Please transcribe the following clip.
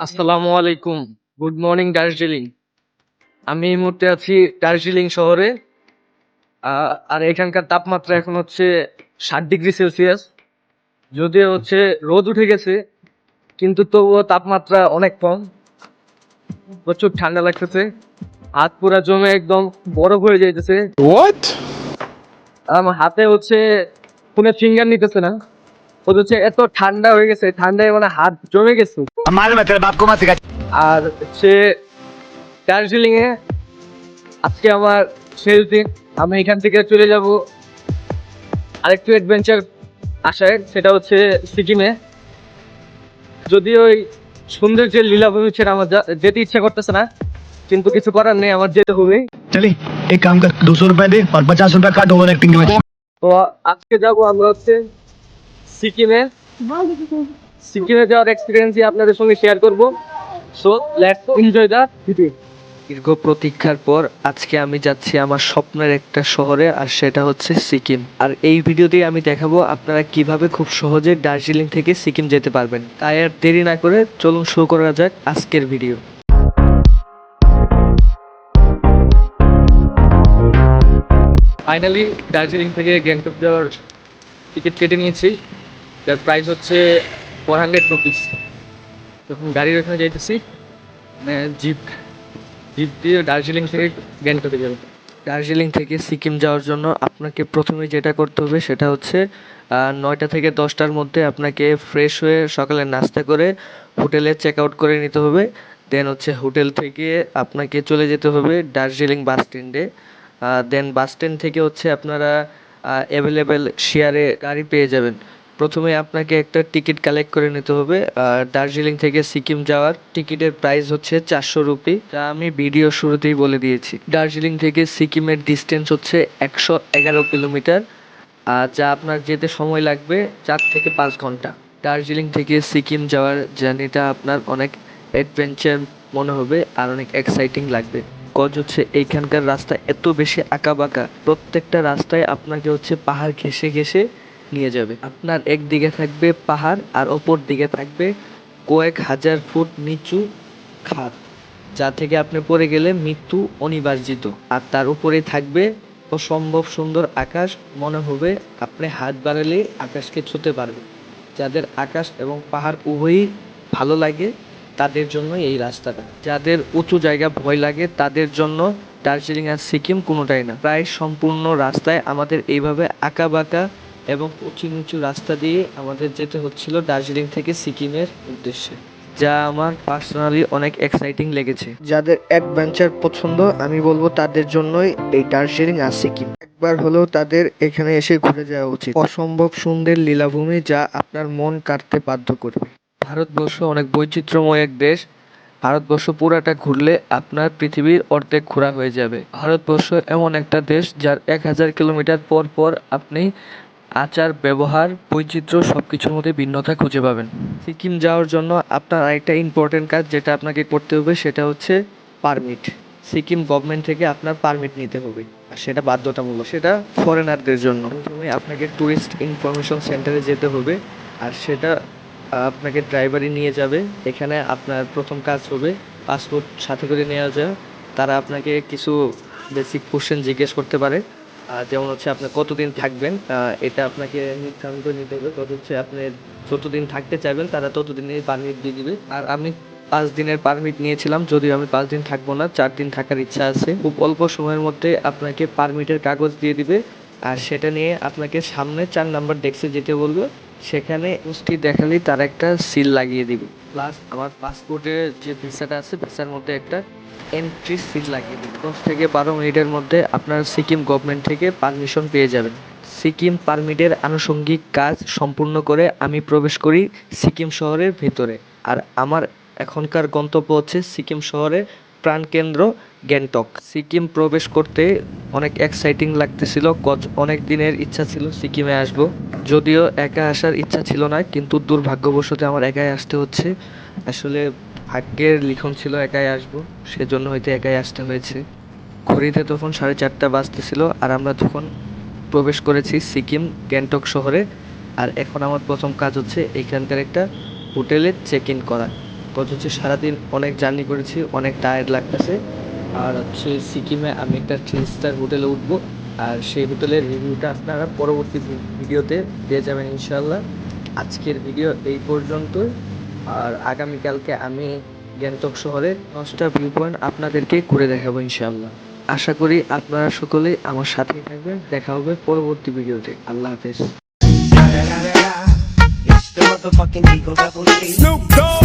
আসসালামু আলাইকুম। Good morning Darjeeling আমি এই মুহূর্তে আছি দার্জিলিং শহরে। আর এখানকার তাপমাত্রা এখন হচ্ছে ষাট ডিগ্রি সেলসিয়াস। যদিও হচ্ছে রোদ উঠে গেছে কিন্তু তবুও তাপমাত্রা অনেক কম। প্রচুর ঠান্ডা লাগতেছে। হাত পুরা জমে একদম বরফ হয়ে যাইতেছে? আমার হাতে হচ্ছে ফোনে ফিঙ্গার নিতেছে না। হচ্ছে এত ঠান্ডা হয়ে গেছে ঠান্ডায় মানে হাত জমে গেছে। আর সে দার্জিলিং এ আজকে আমার শেষ দিন আমি এখান থেকে চলে যাব আরেকটু অ্যাডভেঞ্চার আসায় সেটা হচ্ছে সিকিমে। যদি ওই সুন্দর যে লীলাভূমি সেটা আমার যেতে ইচ্ছা করতেছে না কিন্তু কিছু করার নেই আমার যেতে হবে। চলি এক কাম কর দুশো রুপিয়া দে আর পঞ্চাশ রুপিয়া কাট হবে তো আজকে যাব আমরা হচ্ছে সিকিমে? সিকিমে যাওয়ার এক্সপিরিয়েন্সই আপনাদের সঙ্গে শেয়ার করব। So let's enjoy the video দীর্ঘ প্রতীক্ষার পর আজকে আমি যাচ্ছি আমার স্বপ্নের একটা শহরে আর সেটা হচ্ছে সিকিম। আর এই ভিডিওতে আমি দেখাবো আপনারা কীভাবে খুব সহজে দার্জিলিং থেকে সিকিম যেতে পারবেন। তাই আর দেরি না করে চলুন শুরু করা যাক আজকের ভিডিও ফাইনালি দার্জিলিং থেকে গ্যাংটক যাওয়ার টিকিট কেটে নিয়েছি। যার প্রাইস হচ্ছে ফোর হান্ড্রেড রুপিস তখন গাড়ির ওখানে যাইতেছি মানে জিপ জিপ দিয়ে দার্জিলিং থেকে গ্যাংটকে যাবে। দার্জিলিং থেকে সিকিম যাওয়ার জন্য আপনাকে প্রথমে যেটা করতে হবে সেটা হচ্ছে নয়টা থেকে দশটার মধ্যে আপনাকে ফ্রেশ হয়ে সকালে নাস্তা করে হোটেলে চেক আউট করে নিতে হবে। দেন হচ্ছে হোটেল থেকে আপনাকে চলে যেতে হবে দার্জিলিং বাস স্ট্যান্ডে দেন বাস স্ট্যান্ড থেকে হচ্ছে আপনারা অ্যাভেলেবেল শেয়ারে গাড়ি পেয়ে যাবেন। প্রথমে আপনাকে একটা টিকিট কালেক্ট করে নিতে হবে দার্জিলিং থেকে সিকিম যাওয়ার টিকিটের প্রাইস হচ্ছে চারশো রুপি, যা আমি ভিডিও শুরুতেই বলে দিয়েছি। দার্জিলিং থেকে সিকিমের ডিস্টেন্স হচ্ছে একশো এগারো কিলোমিটার, আর যা আপনার যেতে সময় লাগবে চার থেকে পাঁচ ঘণ্টা। দার্জিলিং থেকে সিকিম যাওয়ার জার্নিটা আপনার অনেক অ্যাডভেঞ্চার মনে হবে, আর অনেক এক্সাইটিং লাগবে। কজ হচ্ছে এইখানকার রাস্তা এত বেশি আঁকাবাঁকা, প্রত্যেকটা রাস্তায় আপনাকে হচ্ছে পাহাড় ঘেসে ঘেসে নিয়ে যাবে। আপনার একদিকে থাকবে পাহাড় আর ওপর দিকে থাকবে কয়েক হাজার ফুট নিচু খাদ, যা থেকে আপনি পড়ে গেলে মৃত্যু অনিবার্যিত আর তার উপরে থাকবে অসম্ভব সুন্দর আকাশ। মনে হবে আপনি হাত বাড়ালে আকাশকে ছুঁতে পারবে যাদের আকাশ এবং পাহাড় উভয়ই ভালো লাগে, তাদের জন্য এই রাস্তাটা। যাদের উঁচু জায়গা ভয় লাগে, তাদের জন্য দার্জিলিং আর সিকিম কোনোটাই না। প্রায় সম্পূর্ণ রাস্তায় আমাদের এইভাবে আঁকা বাঁকা এবং উঁচু নিচু রাস্তা দিয়ে আমাদের যেতে হচ্ছিল দার্জিলিং থেকে সিকিমের উদ্দেশ্যে যা আমার পার্সোনালি অনেক এক্সাইটিং লেগেছে। যাদের অ্যাডভেঞ্চার পছন্দ আমি বলব তাদের জন্যই এই দার্জিলিং আর সিকিম। একবার হলেও তাদের এখানে এসে ঘুরে যাওয়া উচিত। অসম্ভব সুন্দর লীলাভূমি যা আপনার মন কাটতে বাধ্য করবে। ভারতবর্ষ অনেক বৈচিত্র্যময় এক দেশ। ভারতবর্ষ পুরাটা ঘুরলে আপনার পৃথিবীর অর্ধেক ঘোরা হয়ে যাবে। ভারতবর্ষ এমন একটা দেশ যার এক হাজার কিলোমিটার পর পর আপনি আচার, ব্যবহার, বৈচিত্র্য সব কিছুর মধ্যে ভিন্নতা খুঁজে পাবেন। সিকিম যাওয়ার জন্য আপনার আরেকটা ইম্পর্টেন্ট কাজ যেটা আপনাকে করতে হবে সেটা হচ্ছে পারমিট সিকিম গভর্নমেন্ট থেকে আপনার পারমিট নিতে হবে। আর সেটা বাধ্যতামূলক। সেটা ফরেনারদের জন্য। প্রথমে আপনাকে ট্যুরিস্ট ইনফরমেশন সেন্টারে যেতে হবে। আর সেটা আপনাকে ড্রাইভারই নিয়ে যাবে। এখানে আপনার প্রথম কাজ হবে পাসপোর্ট সাথে করে নেওয়া যায়। তারা আপনাকে কিছু বেসিক কোশ্চেন জিজ্ঞেস করতে পারে। যেমন হচ্ছে আপনি কতদিন থাকবেন এটা আপনাকে নির্ধারণ করে নিতে হবে তত হচ্ছে আপনি যতদিন থাকতে চাইবেন, তারা ততদিনই পারমিট দিয়ে দিবে। আর আমি পাঁচ দিনের পারমিট নিয়েছিলাম, যদিও আমি পাঁচ দিন থাকব না, চার দিন থাকার ইচ্ছা আছে। খুব অল্প সময়ের মধ্যে আপনাকে পারমিটের কাগজ দিয়ে দিবে। আর সেটা নিয়ে আপনাকে সামনে চার নাম্বার ডেস্কে যেতে বলবে। সেখানে পুষ্টি দেখালেই তার একটা সিল লাগিয়ে দিবে। প্লাস আমার পাসপোর্টের যে ভিসাটা আছে ভিসার মধ্যে একটা এন্ট্রি সিল লাগিয়ে দিবে। দশ থেকে বারো মিনিটের মধ্যে আপনার সিকিম গভর্নমেন্ট থেকে পারমিশন পেয়ে যাবেন। সিকিম পারমিটের আনুষঙ্গিক কাজ সম্পূর্ণ করে আমি প্রবেশ করি সিকিম শহরের ভেতরে। আর আমার এখনকার গন্তব্য হচ্ছে সিকিম শহরের প্রাণকেন্দ্র গ্যাংটক। সিকিম প্রবেশ করতে অনেক এক্সাইটিং লাগতেছিল। কজ- অনেক দিনের ইচ্ছা ছিল সিকিমে আসব। যদিও একা আসার ইচ্ছা ছিল না, কিন্তু দুর্ভাগ্যবশত আমার একাই আসতে হচ্ছে। আসলে ভাগ্যের লিখন ছিল একাই আসব, সেজন্য হয়তো একাই আসতে হয়েছে। ঘড়িতে তখন সাড়ে চারটা বাজতেছিল, আর আমরা তখন প্রবেশ করেছি সিকিম গ্যাংটক শহরে, আর এখন আমার প্রথম কাজ হচ্ছে এখানকার একটা হোটেলে চেক ইন করা। গত হচ্ছে সারাদিন অনেক জার্নি করেছি, অনেক টায়ার্ড লাগতেছে। আর হচ্ছে সিকিমে আমি একটা থ্রি স্টার হোটেলে উঠবো। আর সেই হোটেলের রিভিউটা আপনারা পরবর্তী ভিডিওতে পেয়ে যাবেন ইনশাল্লাহ আজকের ভিডিও এই পর্যন্তই। আর আগামীকালকে আমি গ্যাংটক শহরে দশটা ভিউ পয়েন্ট আপনাদেরকে ঘুরে দেখাবো ইনশাল্লাহ আশা করি আপনারা সকলে আমার সাথেই থাকবেন। দেখা হবে পরবর্তী ভিডিওতে আল্লাহ হাফেজ. Snoop Dogg.